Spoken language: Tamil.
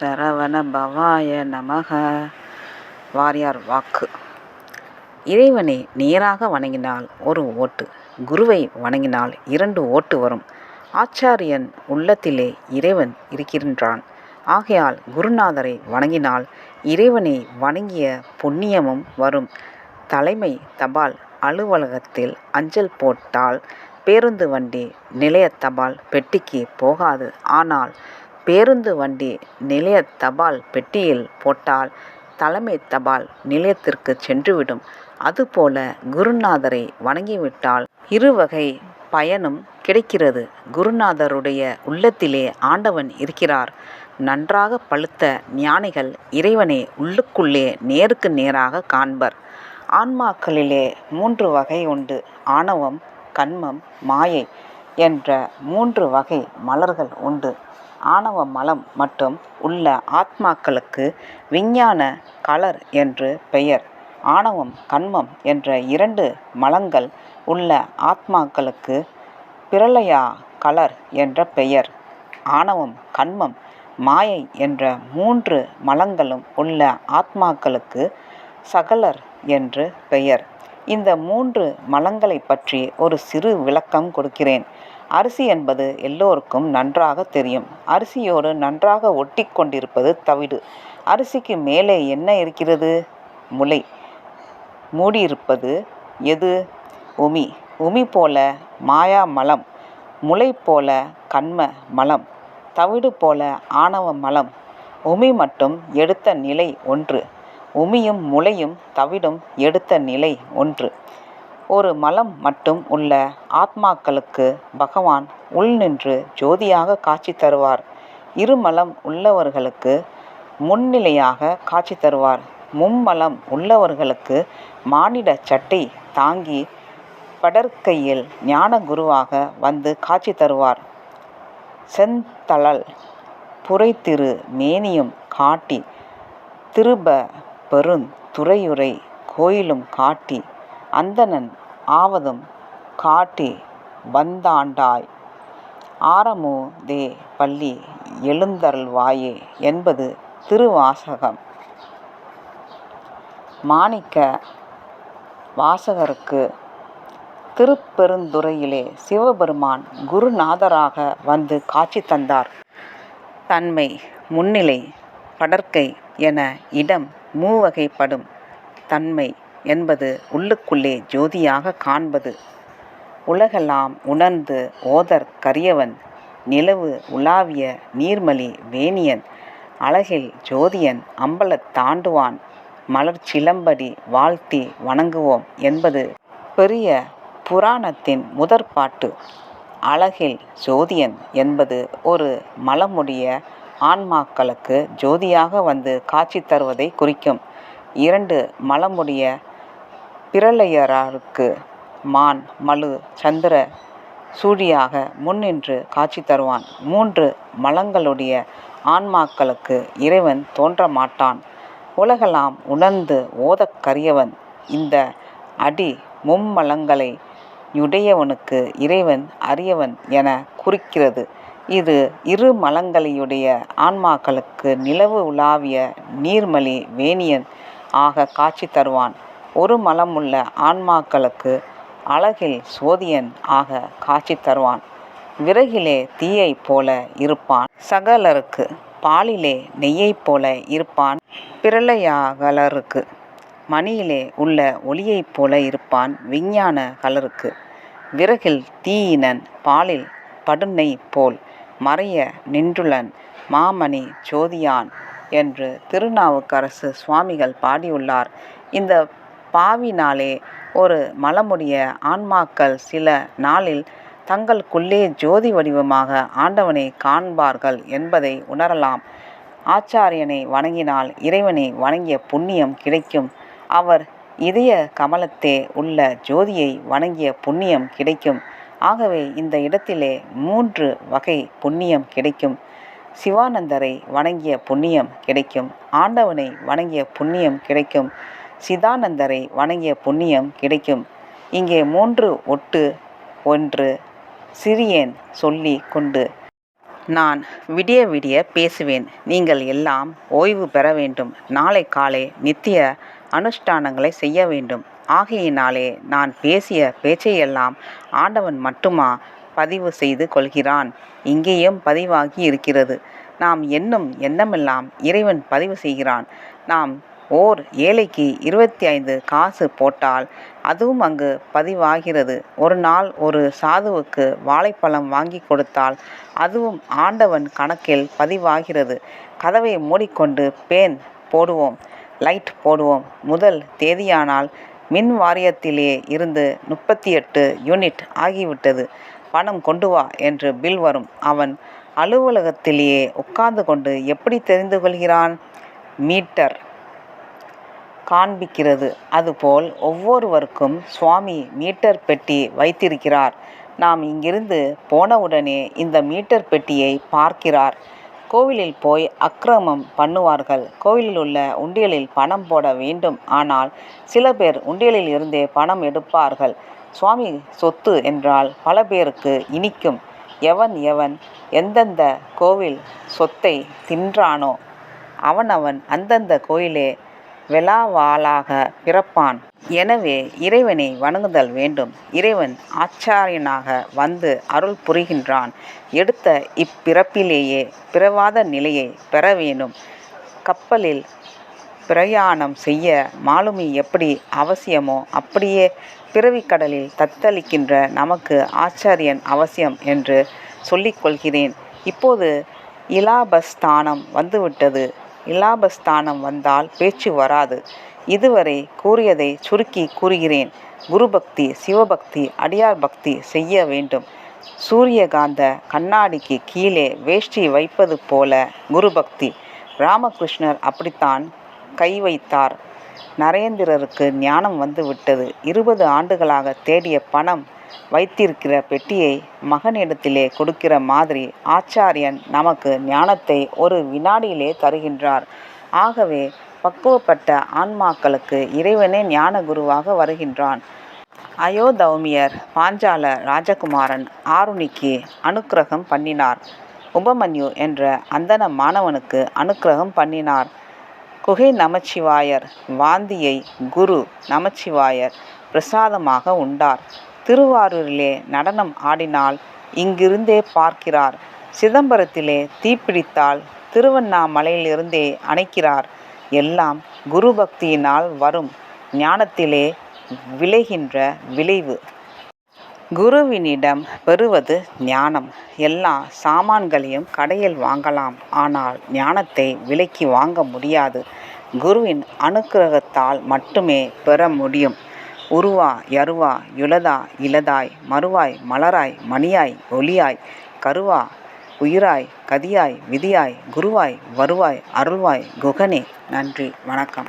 சரவண பவாய நமக. வாரியார் வாக்கு. இறைவனை நேராக வணங்கினால் ஒரு ஓட்டு குருவை வணங்கினால் இரண்டு ஓட்டு வரும். ஆச்சாரியன் உள்ளத்திலே இறைவன் இருக்கின்றான். ஆகையால் குருநாதரை வணங்கினால் இறைவனை வணங்கிய புண்ணியமும் வரும். தலைமை தபால் அலுவலகத்தில் அஞ்சல் போட்டால் பேருந்து வண்டி நிலைய தபால் பெட்டிக்கு போகாது. ஆனால் பேருந்து வண்டி நிலைய தபால் பெட்டியில் போட்டால் தலைமை தபால் நிலையத்திற்கு சென்றுவிடும். அதுபோல குருநாதரை வணங்கிவிட்டால் இருவகை பயனும் கிடைக்கிறது. குருநாதருடைய உள்ளத்திலே ஆண்டவன் இருக்கிறார். நன்றாக பழுத்த ஞானிகள் இறைவனை உள்ளுக்குள்ளே நேருக்கு நேராக காண்பர். ஆன்மாக்களிலே மூன்று வகை உண்டு. ஆணவம் கண்மம் மாயை என்ற மூன்று வகை மலர்கள் உண்டு. ஆணவ மலம் மட்டும் உள்ள ஆத்மாக்களுக்கு விஞ்ஞான கலர் என்று பெயர். ஆணவம் கன்மம் என்ற இரண்டு மலங்கள் உள்ள ஆத்மாக்களுக்கு பிரளயா கலர் என்ற பெயர். ஆணவம் கன்மம் மாயை என்ற மூன்று மலங்களும் உள்ள ஆத்மாக்களுக்கு சகலர் என்று பெயர். இந்த மூன்று மலங்களை பற்றி ஒரு சிறு விளக்கம் கொடுக்கிறேன். அரிசி என்பது எல்லோருக்கும் நன்றாக தெரியும். அரிசியோடு நன்றாக ஒட்டி கொண்டிருப்பது தவிடு. அரிசிக்கு மேலே என்ன இருக்கிறது? முளை. மூடியிருப்பது எது? உமி. உமி போல மாயா மலம். முளை போல கண்ம மலம். தவிடு போல ஆணவ மலம். உமி மட்டும் எடுத்த நிலை ஒன்று. உமியும் முளையும் தவிடும் எடுத்த நிலை ஒன்று. ஒரு மலம் மட்டும் உள்ள ஆத்மாக்களுக்கு பகவான் உள் நின்று ஜோதியாக காட்சி தருவார். இருமலம் உள்ளவர்களுக்கு முன்னிலையாக காட்சி தருவார். மும்மலம் உள்ளவர்களுக்கு மானிட சட்டை தாங்கி படற்கையில் ஞான குருவாக வந்து காட்சி தருவார். செந்தளல் புரைத்திரு மேனியும் காட்டி திருப பெருந் துறையுரை கோயிலும் காட்டி அந்தணன் ஆவதும் காட்டி வந்தாண்டாய். ஆரமோ தே பள்ளி எழுந்தருள்வாயே என்பது திருவாசகம். மாணிக்க வாசகருக்கு திருப்பெருந்துறையிலே சிவபெருமான் குருநாதராக வந்து காட்சி தந்தார். தன்மை முன்னிலை படற்கை என இடம் மூவகைப்படும். தன்மை என்பது உள்ளுக்குள்ளே ஜோதியாக காண்பது. உலகெல்லாம் உணர்ந்து ஓதர் கரியவன் நிலவு உலாவிய நீர்மலி வேணியன் அழகில் ஜோதியன் அம்பலத் தாண்டுவான் மலர் சிலம்படி வாழ்த்தி வணங்குவோம் என்பது பெரிய புராணத்தின் முதற்பாட்டு. அழகில் ஜோதியன் என்பது ஒரு மலமுடைய ஆன்மாக்களுக்கு ஜோதியாக வந்து காட்சி தருவதை குறிக்கும். இரண்டு மலமுடைய பிரளையராருக்கு மான் மலு சந்திர சூழியாக முன்னின்று காட்சி தருவான். மூன்று மலங்களுடைய ஆன்மாக்களுக்கு இறைவன் தோன்ற மாட்டான். உலகெல்லாம் உணர்ந்து ஓதக்கரியவன் இந்த அடி மும்மலங்களை யுடையவனுக்கு இறைவன் அரியவன் என குறிக்கிறது. இது இரு மலங்களையுடைய ஆன்மாக்களுக்கு நிலவு உலாவிய நீர்மலி வேணியன் ஆக காட்சி தருவான். ஒரு மலமுள்ள ஆன்மாக்களுக்கு அழகில் சோதியன் ஆக காட்சி தருவான். விறகிலே தீயைப் போல இருப்பான். சகலருக்கு பாலிலே நெய்யைப் போல இருப்பான். பிரளயாகலருக்கு மணியிலே உள்ள ஒளியைப் போல இருப்பான் விஞ்ஞான கலருக்கு. விறகில் தீயினன் பாலில் படுநெய் போல் மறைய நின்றுளன் மாமணி ஜோதியான் என்று திருநாவுக்கரசு சுவாமிகள் பாடியுள்ளார். இந்த பாவினாலே ஒரு மலமுடைய ஆன்மாக்கள் சில நாளில் தங்களுக்குள்ளே ஜோதி வடிவமாக ஆண்டவனை காண்பார்கள் என்பதை உணரலாம். ஆச்சாரியனை வணங்கினால் இறைவனை வணங்கிய புண்ணியம் கிடைக்கும். அவர் இதய கமலத்தே உள்ள ஜோதியை வணங்கிய புண்ணியம் கிடைக்கும். ஆகவே இந்த இடத்திலே மூன்று வகை புண்ணியம் கிடைக்கும். சிவானந்தரை வணங்கிய புண்ணியம் கிடைக்கும். ஆண்டவனை வணங்கிய புண்ணியம் கிடைக்கும். சிதானந்தரை வணங்கிய புண்ணியம் கிடைக்கும். இங்கே மூன்று ஒட்டு ஒன்று சிறியேன் சொல்லி கொண்டு. நான் விடிய விடிய பேசுவேன். நீங்கள் எல்லாம் ஓய்வு பெற வேண்டும். நாளை காலை நித்திய அனுஷ்டானங்களை செய்ய வேண்டும். ஆகையினாலே நான் பேசிய பேச்சையெல்லாம் ஆண்டவன் மட்டுமா பதிவு செய்து கொள்கிறான். இங்கேயும் பதிவாகி இருக்கிறது. நாம் என்னும் எண்ணமெல்லாம் இறைவன் பதிவு செய்கிறான். நாம் ஓர் ஏழைக்கு இருபத்தி ஐந்து காசு போட்டால் அதுவும் அங்கு பதிவாகிறது. ஒரு நாள் ஒரு சாதுவுக்கு வாழைப்பழம் வாங்கி கொடுத்தால் அதுவும் ஆண்டவன் கணக்கில் பதிவாகிறது. கதவை மூடிக்கொண்டு பேன் போடுவோம் லைட் போடுவோம். முதல் தேதியானால் மின் வாரியத்திலே இருந்து முப்பத்தி எட்டு யூனிட் ஆகிவிட்டது. பணம் கொண்டு வா என்று பில் வரும். அவன் அலுவலகத்திலேயே உட்கார்ந்து கொண்டு எப்படி தெரிந்து கொள்கிறான்? மீட்டர். காண்பிக்கிறது. அதுபோல் ஒவ்வொருவருக்கும் சுவாமி மீட்டர் பெட்டி வைத்திருக்கிறார். நாம் இங்கிருந்து போனவுடனே இந்த மீட்டர் பெட்டியை பார்க்கிறார். கோவிலில் போய் அக்கிரமம் பண்ணுவார்கள். கோவிலில் உள்ள உண்டியலில் பணம் போட வேண்டும். ஆனால் சில பேர் உண்டியலில் இருந்தே பணம் எடுப்பார்கள். சுவாமி சொத்து என்றால் பல பேருக்கு இனிக்கும். எவன் எவன் எந்தெந்த கோவில் சொத்தை தின்றானோ அவனவன் அந்தந்த கோயிலே விழாவாளாக பிறப்பான். எனவே இறைவனை வணங்குதல் வேண்டும். இறைவன் ஆச்சாரியனாக வந்து அருள் புரிகின்றான். எடுத்த இப்பிறப்பிலேயே பிறவாத நிலையை பெற வேணும் கப்பலில் பிரயாணம் செய்ய மாலுமி எப்படி அவசியமோ அப்படியே பிறவிக்கடலில் தத்தளிக்கின்ற நமக்கு ஆச்சாரியன் அவசியம் என்று சொல்லிக்கொள்கிறேன் இப்போது இலாபஸ்தானம் வந்துவிட்டது. இலாபஸ்தானம் வந்தால் பேச்சு வராது. இதுவரை கூறியதை சுருக்கி கூறுகிறேன். குருபக்தி சிவபக்தி அடியார் பக்தி செய்ய வேண்டும். சூரியகாந்த கண்ணாடிக்கு கீழே வேஷ்டி வைப்பது போல குருபக்தி. ராமகிருஷ்ணர் அப்படித்தான் கை வைத்தார். நரேந்திரருக்கு ஞானம் வந்துவிட்டது. இருபது ஆண்டுகளாக தேடிய பணம் வைத்திருக்கிற பெட்டியை மகனிடத்திலே கொடுக்கிற மாதிரி ஆச்சாரியன் நமக்கு ஞானத்தை ஒரு வினாடியிலே தருகின்றார். ஆகவே பக்குவப்பட்ட ஆன்மாக்களுக்கு இறைவனே ஞான குருவாக வருகின்றான். அயோதௌமியர் பாஞ்சால ராஜகுமாரன் ஆருணிக்கு அனுக்கிரகம் பண்ணினார். உபமன்யு என்ற அந்தன மாணவனுக்கு அனுக்கிரகம் பண்ணினார். குகை நமச்சிவாயர் வாந்தியை குரு நமச்சிவாயர் பிரசாதமாக உண்டார். திருவாரூரிலே நடனம் ஆடினால் இங்கிருந்தே பார்க்கிறார். சிதம்பரத்திலே தீப்பிடித்தால் திருவண்ணாமலையிலிருந்தே அணைக்கிறார். எல்லாம் குரு பக்தியினால் வரும். ஞானத்திலே விளைகின்ற விளைவு. குருவினிடம் பெறுவது ஞானம். எல்லா சாமான்களையும் கடையில் வாங்கலாம். ஆனால் ஞானத்தை விலைக்கு வாங்க முடியாது. குருவின் அனுக்கிரகத்தால் மட்டுமே பெற முடியும். உருவா யருவா யுலதா இலதாய் மறுவாய் மலராய் மணியாய் ஒளியாய் கருவா உயிராய் கதியாய் விதியாய் குருவாய் வருவாய் அருள்வாய் குகனே. நன்றி வணக்கம்.